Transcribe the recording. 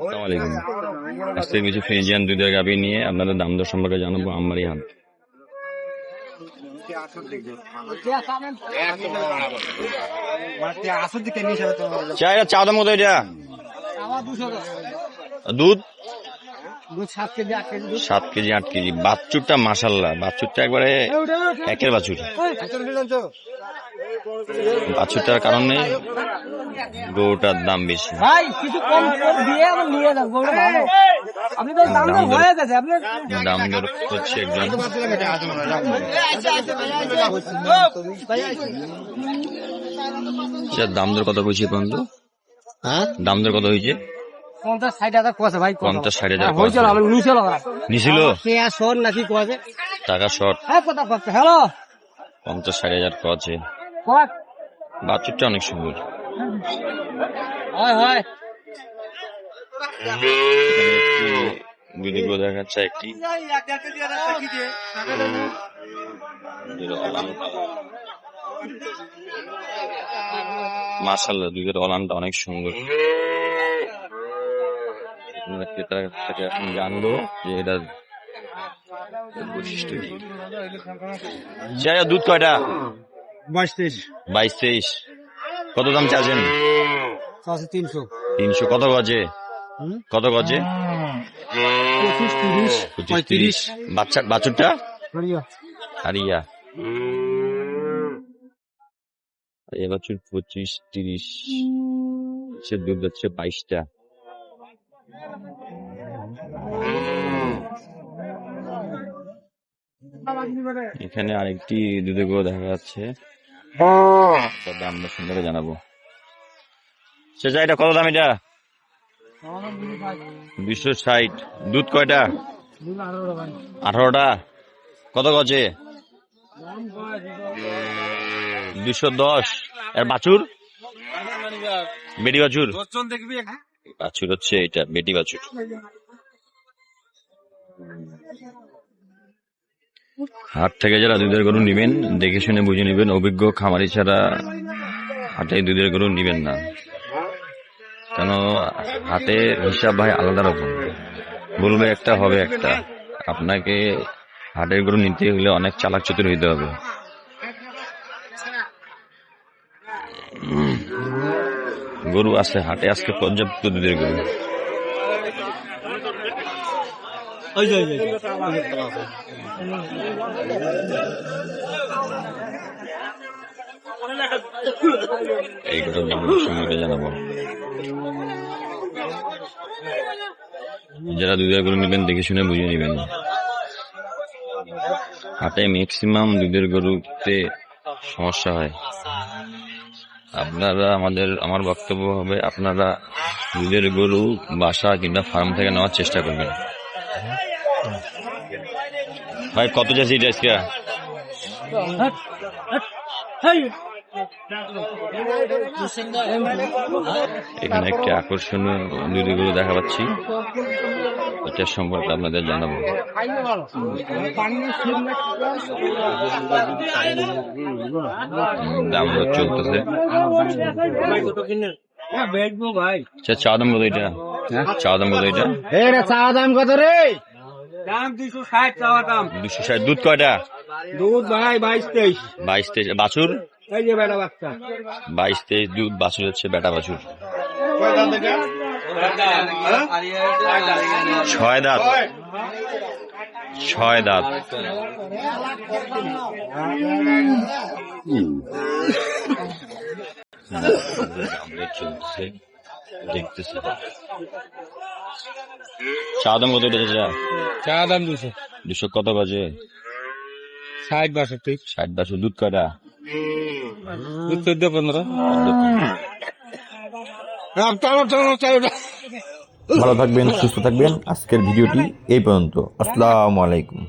আসসালামু আলাইকুম। আজকে কিছু ফ্রিজিয়ান দুধের গাভী নিয়ে আপনাদের দাম দর সম্পর্কে জানাব আমারই হাত। চা এটা চা দাম কত এটা। দুধ? সাত কেজি আট কেজি। বাচ্চুরটা মাসাল্লাহ বাচ্চুরটা একবারে একের বাছুর। বাছুরটার কারণে গরুটার দাম বেশি। ভাই কিছু কম দিয়ে নিয়ে গরুটা ভালো। আপনি তো দাম দর হয়ে গেছে আপনি দাম দর হচ্ছে একজন। আচ্ছা, দাম দর কত কইছি পর্যন্ত হ্যাঁ? দাম দর কত হয়েছে? পঞ্চাশ ষাট হাজার কোয়াছে ভাই পঞ্চাশ ষাট হাজার হ্যাঁ, হয়েছিল আমি নিচে লাগা নিছিল পেঁয়া শোর নাকি কোয়াছে টাকা শর্ট হ্যাঁ কথা হ্যালো। পঞ্চাশ ষাট হাজার আছে কয় বাছুরটা অনেক সুন্দর। হয় হয় ভিডিও দেখাচ্ছে একটি। মার্শাল্লাহ দুধের অলানটা অনেক সুন্দর। ক্রেতার থেকে এখন জানব যে এটা বৈশিষ্ট্য কি। দুধ কয়টা? বাইশ তেইশ। বাইশ তেইশ। কত দাম চাচ্ছেন? তিনশো। তিনশো। কত গজে? কত গজে? তিরিশ বাচ্চা বাছুরটা? হারিয়া। এ বছর পঁচিশ তিরিশ। সে দুধ হচ্ছে বাইশটা। এখানে আরেকটি দুধে গুঁড়ো দেখা যাচ্ছে। তার দাম আমরা সুন্দর করে জানাব। যা এটা কত দাম এটা? দুইশো ষাট। দুধ কয়টা? আঠারোটা। কত গজে? দুশো দশ। আর বাছুর? বেটি বাছুর? বাছুর হচ্ছে এটা, বেটি বাছুর। হাট থেকে যারা দুধের গরু নিবেন, দেখে শুনে বুঝে নেবেন, অভিজ্ঞ খামারি ছাড়া হাটে দুধের গরু নিবেন না। কেন, হাটে হিসাব ভাই আলাদা রকম। বলবে একটা, হবে একটা। আপনাকে হাটের গরু নিতে হলে অনেক চালাক চতুর হইতে হবে। গরু আছে, হাটে আজকে পর্যাপ্ত দুধের গরু। এই সঙ্গে জানাব। যারা দুধের গরু নেবেন, দেখে শুনে বুঝে নেবেন। হাটে ম্যাক্সিমাম দুধের গরুতে সমস্যা হয়। আপনারা আমাদের, আমার বক্তব্য হবে, আপনারা দুধের গরু বাসা কিংবা ফার্ম থেকে নেওয়ার চেষ্টা করবেন। ভাই, কত এটা আজকে? এখানে একটি আকর্ষণীয় গরু দেখা পাচ্ছি। এটার সম্পর্কে আপনাদের জানাব। দাম দর চলতেছে আচ্ছা চা দাম কত এটা? চা দাম কত এটা? রে চা দাম কত রে? দাম ষাট দুশো ষাট। দুধ কয়টা? দুধ ভাই বাইশ তেইশ। বাইশ তেইশ। বাছুর? এই যে বেটা বাচ্চা। বাইশ তেইশ দুধ বাছুর হচ্ছে বেটা বাছুর। ছয় দাঁত। ছয়। দাঁত। আমরা চলছে দেখতেছি। চা দাম কত এটা চাচা? চা দাম দুশো দুশো কত বাজে? ষাট বাষট্টি। ষাট বাছুর দুধ কয়টা? দুধ চোদ্দ পনেরো। ভালো থাকবেন সুস্থ থাকবেন। আজকের ভিডিওটি এই পর্যন্ত। আসসালামু আলাইকুম।